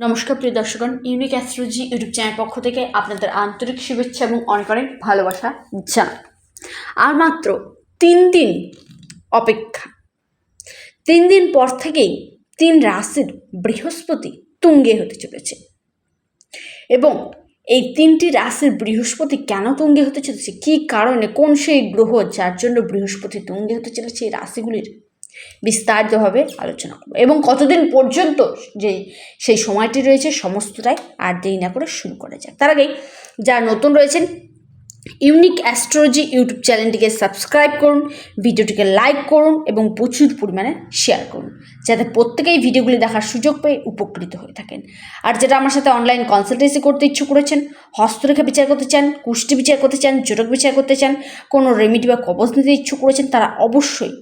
নমস্কার, প্রিয় দর্শকগণ। ইউনিক অ্যাস্ট্রোলজি ইউটিউব চ্যানেল পক্ষ থেকে আপনাদের আন্তরিক শুভেচ্ছা এবং অনেক অনেক ভালোবাসা জানাই। আর মাত্র তিন দিন অপেক্ষা। তিন দিন পর থেকেই তিন রাশির বৃহস্পতি তুঙ্গে হতে চলেছে। এবং এই তিনটি রাশির বৃহস্পতি কেন তুঙ্গে হতে চলেছে? কী কারণে? কোন সেই গ্রহ যার জন্য বৃহস্পতি তুঙ্গে হতে চলেছে? এই রাশিগুলির বিস্তারিতভাবে আলোচনা করব। এবং কতদিন পর্যন্ত যে সেই সময়টি রয়েছে, সমস্তটাই আর দেরি না করে শুরু করা যাক। তার আগেই যারা নতুন রয়েছেন ইউনিক অ্যাস্ট্রোলজি ইউটিউব চ্যানেলটিকে সাবস্ক্রাইব করুন, ভিডিওটিকে লাইক করুন এবং প্রচুর পরিমাণে শেয়ার করুন, যাতে প্রত্যেকেই ভিডিওগুলি দেখার সুযোগ পেয়ে উপকৃত হয়ে থাকেন। আর যেটা আমার সাথে অনলাইন কনসালটেন্সি করতে ইচ্ছুক করেছেন, হস্তরেখা বিচার করতে চান, কুষ্টি বিচার করতে চান জোটক বিচার করতে চান, কোনো রেমিডি বা কবজ নিতে ইচ্ছুক করেছেন, তারা অবশ্যই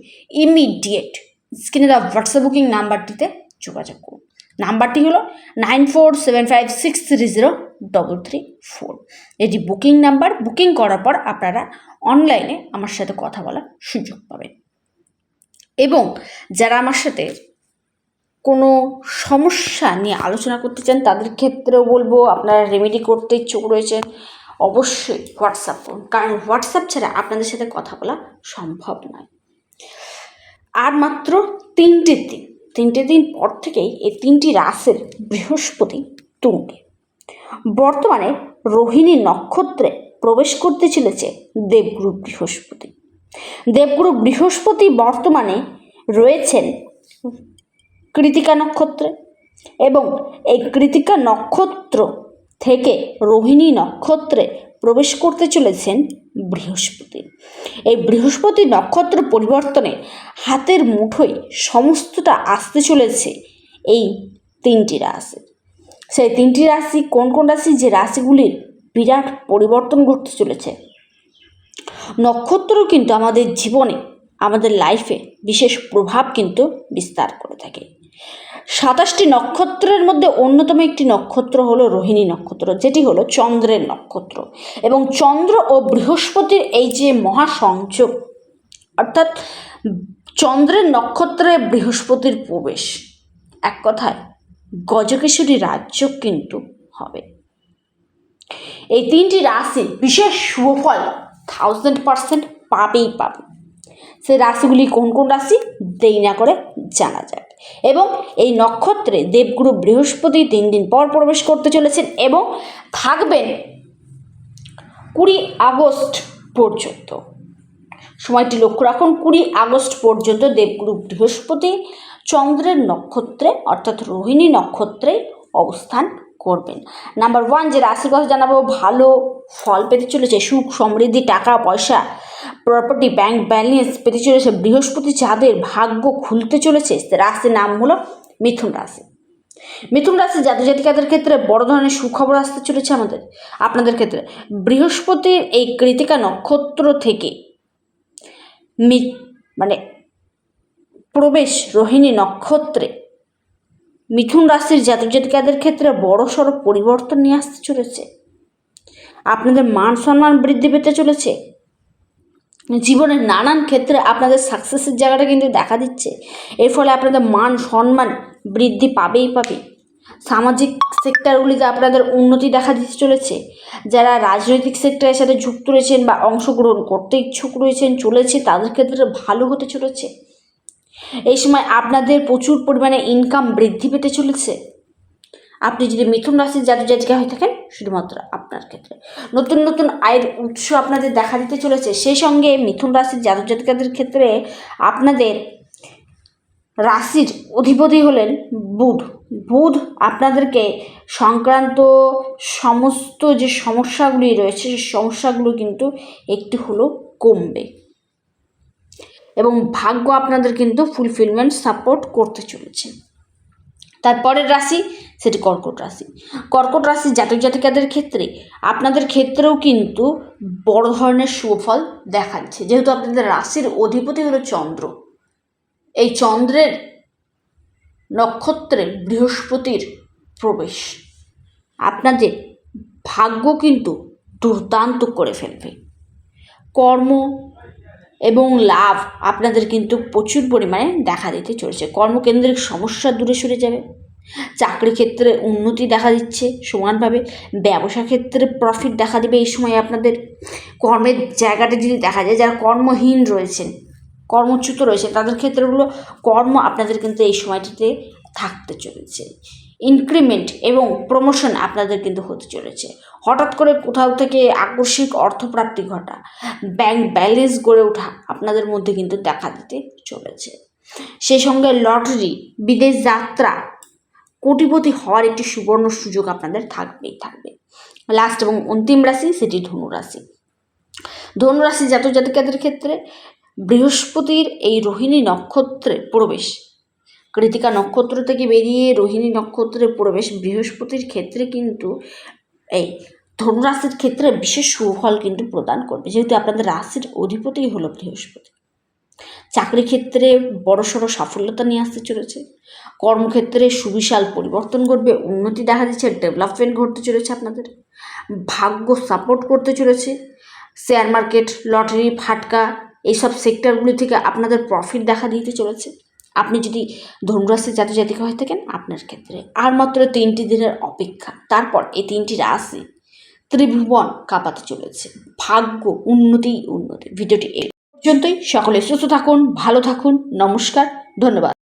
ইমিডিয়েট স্ক্রিনে দেওয়া হোয়াটসঅ্যাপ বুকিং নাম্বারটিতে যোগাযোগ করুন। নাম্বারটি হলো nine four seven five six three zero double three four. এটি বুকিং নাম্বার। বুকিং করার পর আপনারা অনলাইনে আমার সাথে কথা বলার সুযোগ পাবেন। এবং যারা আমার সাথে কোনো সমস্যা নিয়ে আলোচনা করতে চান, তাদের ক্ষেত্রেও বলব আপনারা রেমেডি করতে ইচ্ছুক রয়েছেন। অবশ্যই হোয়াটসঅ্যাপ করুন। কারণ হোয়াটসঅ্যাপ ছাড়া আপনাদের সাথে কথা বলা সম্ভব নয়। আর মাত্র তিনটে দিন তিনটে দিন পর থেকেই এই তিনটি রাশির বৃহস্পতি তুঙ্গে। বর্তমানে রোহিণী নক্ষত্রে প্রবেশ করতে চলেছে দেবগুরু বৃহস্পতি। দেবগুরু বৃহস্পতি বর্তমানে রয়েছেন কৃতিকা নক্ষত্রে এবং এই কৃতিকা নক্ষত্র থেকে রোহিণী নক্ষত্রে প্রবেশ করতে চলেছেন বৃহস্পতি। এই বৃহস্পতি নক্ষত্র পরিবর্তনে হাতের মুঠোয় সমস্তটা আসতে চলেছে এই তিনটি রাশি। সেই তিনটি রাশি কোন কোন রাশি? যে রাশিগুলির বিরাট পরিবর্তন ঘটতে চলেছে। নক্ষত্র কিন্তু আমাদের জীবনে, আমাদের লাইফে বিশেষ প্রভাব কিন্তু বিস্তার করে থাকে। সাতাশটি নক্ষত্রের মধ্যে অন্যতম একটি নক্ষত্র হলো রোহিণী নক্ষত্র, যেটি হলো চন্দ্রের নক্ষত্র। এবং চন্দ্র ও বৃহস্পতির এই যে মহাসংযোগ, অর্থাৎ চন্দ্রের নক্ষত্রে বৃহস্পতির প্রবেশ, এক কথায় গজকেশরী রাজ্য কিন্তু হবে। এই তিনটি রাশি বিশেষ সুফল থাউজেন্ড পার্সেন্ট পাবেই পাবে। সেই রাশিগুলি কোন কোন রাশি দেরি না করে জানা যাক এবং এই নক্ষত্রে দেবগুরু বৃহস্পতি তিন দিন পর প্রবেশ করতে চলেছেন এবং থাকবেন কুড়ি আগস্ট পর্যন্ত। সময়টি লক্ষ্য রাখুন, কুড়ি আগস্ট পর্যন্ত দেবগুরু বৃহস্পতি চন্দ্রের নক্ষত্রে, অর্থাৎ রোহিণী নক্ষত্রে অবস্থান করবেন। নাম্বার ওয়ান যে রাশির কথা জানাব, ভালো ফল পেতে চলেছে, সুখ, সমৃদ্ধি, টাকা, পয়সা প্রপার্টি ব্যাংক ব্যালেন্স পেতে চলেছে, বৃহস্পতি চাঁদের ভাগ্য খুলতে চলেছে রাশির নাম হলো মিথুন রাশি। মিথুন রাশি জাতি জাতিকাদের ক্ষেত্রে বড় ধরনের সুখবর আসতে চলেছে আমাদের, আপনাদের ক্ষেত্রে। বৃহস্পতির এই কৃতিকা নক্ষত্র থেকে মানে প্রবেশ রোহিণী নক্ষত্রে মিথুন রাশির জাতক জাতিকাদের ক্ষেত্রে বড় সড়ো পরিবর্তন নিয়ে আসতে চলেছে। আপনাদের মান সম্মান বৃদ্ধি পেতে চলেছে। জীবনের নানান ক্ষেত্রে আপনাদের সাকসেসের জায়গাটা কিন্তু দেখা দিচ্ছে। এর ফলে আপনাদের মান সম্মান বৃদ্ধি পাবেই পাবে। সামাজিক সেক্টরগুলিতে আপনাদের উন্নতি দেখা দিতে চলেছে। যারা রাজনৈতিক সেক্টরের সাথে যুক্ত রয়েছেন বা অংশগ্রহণ করতে ইচ্ছুক রয়েছেন, চলেছে, তাদের ক্ষেত্রে ভালো হতে চলেছে। এই সময় আপনাদের প্রচুর পরিমাণে ইনকাম বৃদ্ধি পেতে চলেছে। আপনি যদি মিথুন রাশির জাতক জাতিকা হয়ে থাকেন, শুধুমাত্র আপনার ক্ষেত্রে। নতুন নতুন আয়ের উৎস আপনাদের দেখা দিতে চলেছে। সেই সঙ্গে মিথুন রাশির জাতক জাতিকাদের ক্ষেত্রে আপনাদের রাশির অধিপতি হলেন বুধ। বুধ আপনাদেরকে সংক্রান্ত সমস্ত যে সমস্যাগুলি রয়েছে, সেই সমস্যাগুলো কিন্তু একটু হলেও কমবে। এবং ভাগ্য আপনাদের কিন্তু ফুলফিলমেন্ট সাপোর্ট করতে চলেছে। তারপরের রাশি, সেটি কর্কট রাশি। কর্কট রাশি জাতক জাতিকাদের ক্ষেত্রে, আপনাদের ক্ষেত্রেও কিন্তু বড় ধরনের সুফল দেখাচ্ছে। যেহেতু আপনাদের রাশির অধিপতি হলো চন্দ্র। এই চন্দ্রের নক্ষত্রে বৃহস্পতির প্রবেশ। আপনাদের ভাগ্য কিন্তু দুর্দান্ত করে ফেলবে। কর্ম এবং লাভ আপনাদের কিন্তু প্রচুর পরিমাণে দেখা দিতে চলেছে। কর্মকেন্দ্রিক সমস্যা দূরে সরে যাবে। চাকরি ক্ষেত্রে উন্নতি দেখা দিচ্ছে সমানভাবে। ব্যবসা ক্ষেত্রে প্রফিট দেখা দিবে এই সময় আপনাদের। কর্মের জায়গাটা যদি দেখা যায়, যারা কর্মহীন রয়েছেন, কর্মচ্যুত রয়েছে তাদের ক্ষেত্রেগুলো কর্ম আপনাদের কিন্তু এই সময়টিতে থাকতে চলেছে। ইনক্রিমেন্ট এবং প্রমোশন আপনাদের কিন্তু হতে চলেছে। হঠাৎ করে কোথাও থেকে আকস্মিক অর্থপ্রাপ্তি ঘটা ব্যাংক ব্যালেন্স গড়ে ওঠা আপনাদের মধ্যে কিন্তু দেখা দিতে চলেছে। সেই সঙ্গে লটারি বিদেশ যাত্রা, কোটিপতি হওয়ার একটি সুবর্ণ সুযোগ আপনাদের থাকবেই থাকবে। লাস্ট এবং অন্তিম রাশি সেটি ধনুরাশি। ধনুরাশি জাতক জাতিকাদের ক্ষেত্রে বৃহস্পতির এই রোহিণী নক্ষত্রে প্রবেশ কৃতিকা নক্ষত্র থেকে বেরিয়ে রোহিণী নক্ষত্রে প্রবেশ, বৃহস্পতির ক্ষেত্রে কিন্তু এই ধনুরাশির ক্ষেত্রে বিশেষ সুফল কিন্তু প্রদান করবে। যেহেতু আপনাদের রাশির অধিপতি হলো বৃহস্পতি। চাকরি ক্ষেত্রে বড়সড় সাফল্যতা নিয়ে আসতে চলেছে। কর্মক্ষেত্রে সুবিশাল পরিবর্তন ঘটবে, উন্নতি দেখা দিচ্ছে, ডেভেলপমেন্ট ঘটতে চলেছে আপনাদের। ভাগ্য সাপোর্ট করতে চলেছে। শেয়ার মার্কেট, লটারি, ফাটকা, এইসব সেক্টরগুলি থেকে আপনাদের প্রফিট দেখা দিতে চলেছে। আপনি যদি ধনুরাশির জাতীয় জাতিকা হয়ে থাকেন, আপনার ক্ষেত্রে আর মাত্র তিনটি দিনের অপেক্ষা। তারপর এই তিনটি রাশি ত্রিভুবন কাঁপাতে চলেছে। ভাগ্য উন্নতি উন্নতি। ভিডিওটি এই পর্যন্তই। সকলে সুস্থ থাকুন, ভালো থাকুন। নমস্কার, ধন্যবাদ।